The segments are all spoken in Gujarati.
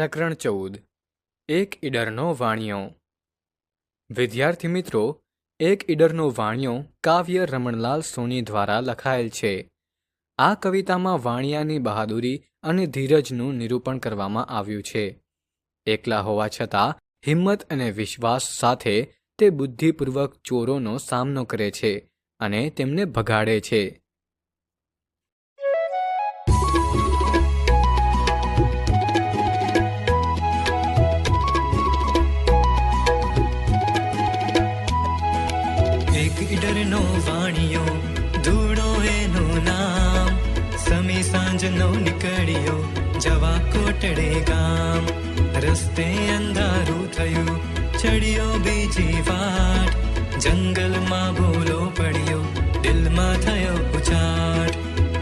પ્રકરણ ચૌદ. એક ઈડરનો વાણિયો. વિદ્યાર્થી મિત્રો, એક ઈડરનો વાણિયો કાવ્ય રમણલાલ સોની દ્વારા લખાયેલ છે. આ કવિતામાં વાણિયાની બહાદુરી અને ધીરજનું નિરૂપણ કરવામાં આવ્યું છે. એકલા હોવા છતાં, હિંમત અને વિશ્વાસ સાથે તે બુદ્ધિપૂર્વક ચોરોનો સામનો કરે છે અને તેમને ભગાડે છે. વાણિયો ધૂળો એનું નામ. સમી સાંજનો નીકળ્યો. જવા કોટડે ગામ. રસ્તે અંધારું થયું. ચડ્યો બીજી વાટ. જંગલમાં ભૂલો પડ્યો. દિલમાં થયો ઉચાટ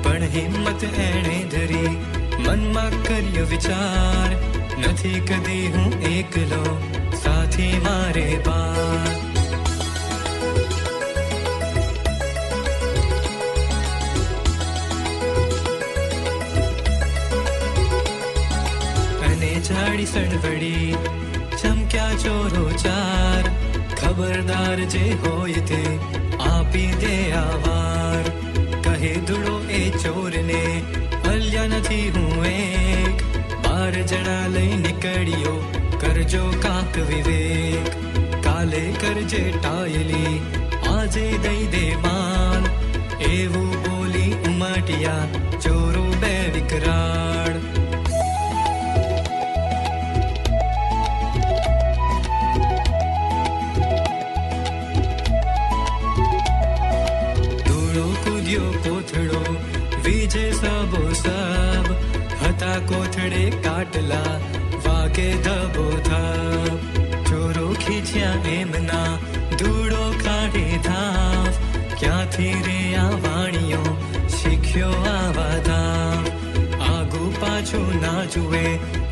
પણ હિંમત એણે ધરી. મનમાં કર્યો વિચાર. નથી કદી હું એકલો. સાથી મારે બાર. જાડી સડવડી ચમક્યા ચોરો ચાર ખબરદાર જે હોય તે આપી દે આવાર કહે ધૂળો એ ચોરને અલ્યા નથી હું એક બાર જણા લઈ નીકળ્યો કરજો કાક વિવેક કાલે કરજે ટાયલી આજે દઈ દે માન એવું બોલી ઉમાટિયા ચોરો બે વિકરાળ ધૂળો કૂદ્યો કોથળો વીજે સબો સબ હતા કોથળે કાટલા વાગે ધબો ધબ ચોરો ખીચ્યા એમના ધૂળો કાઢે ધાવ ક્યાંથી રે આ વાણીઓ શીખ્યો આવા ધામ આગુ પાછું ના જુએ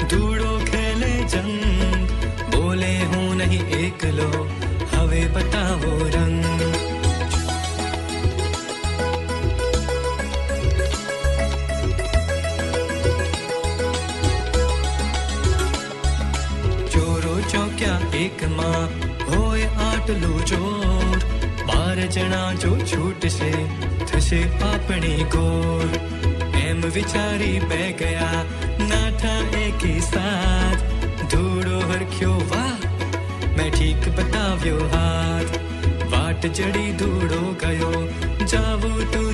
ધૂળો ખેલે જંગ હોય જોર બાર જણા જો છૂટશે, થશે આપણી ગોળ. એમ વિચારી બે ગયા, નાઠા એકી સાથ. ધૂળો હરખ્યો વાહ, મેં ઠીક બતાવ્યો હાથ. વાટ ચડી ધૂળો ગયો, જાવું તુજે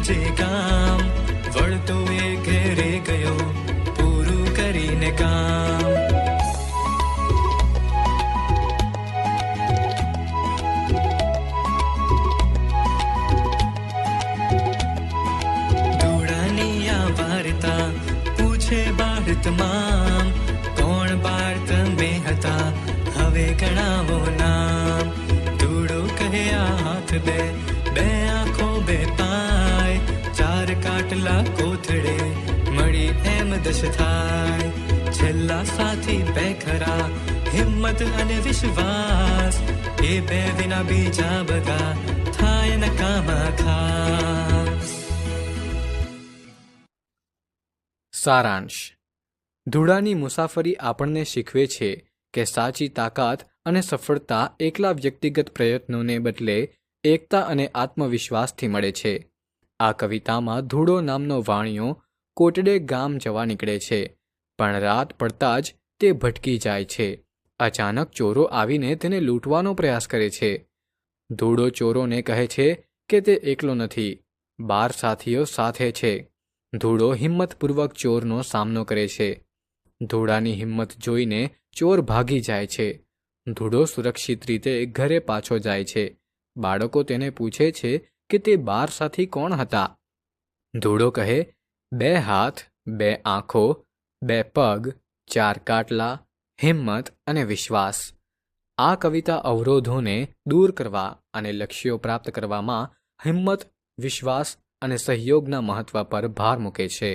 આ વાર્તા પૂછે ભારતમાં, કોણ બાર તમે હતા હવે ગણાવો નામ. ધૂળો કહે હાથ બે બે આંખો બે પાય. ચાર કાટલા કોથળે મળી એમ દશ થાય. છેલ્લા સાથી બે ખરા, હિંમત અને વિશ્વાસ. એ બે વિના બીજા બધા થાય નકામા ખાસ. સારાંશ. ધૂળાની મુસાફરી આપણને શીખવે છે કે સાચી તાકાત અને સફળતા એકલા વ્યક્તિગત પ્રયત્નોને બદલે એકતા અને આત્મવિશ્વાસથી મળે છે. આ કવિતામાં ધૂળો નામનો વાણિયો કોટડે ગામ જવા નીકળે છે, પણ રાત પડતા જ તે ભટકી જાય છે. અચાનક ચોરો આવીને તેને લૂંટવાનો પ્રયાસ કરે છે. ધૂળો ચોરોને કહે છે કે તે એકલો નથી, બાર સાથીઓ સાથે છે. ધૂળો હિંમતપૂર્વક ચોરનો સામનો કરે છે. ધૂળાની હિંમત જોઈને ચોર ભાગી જાય છે. ધૂળો સુરક્ષિત રીતે ઘરે પાછો જાય છે. બાળકો તેને પૂછે છે કે તે બાર સાથી કોણ હતા? ધૂળો કહે, બે હાથ, બે આંખો, બે પગ, ચાર કાટલા, હિંમત અને વિશ્વાસ. આ કવિતા અવરોધોને દૂર કરવા અને લક્ષ્યો પ્રાપ્ત કરવામાં હિંમત, વિશ્વાસ અને સહયોગના મહત્વ પર ભાર મૂકે છે.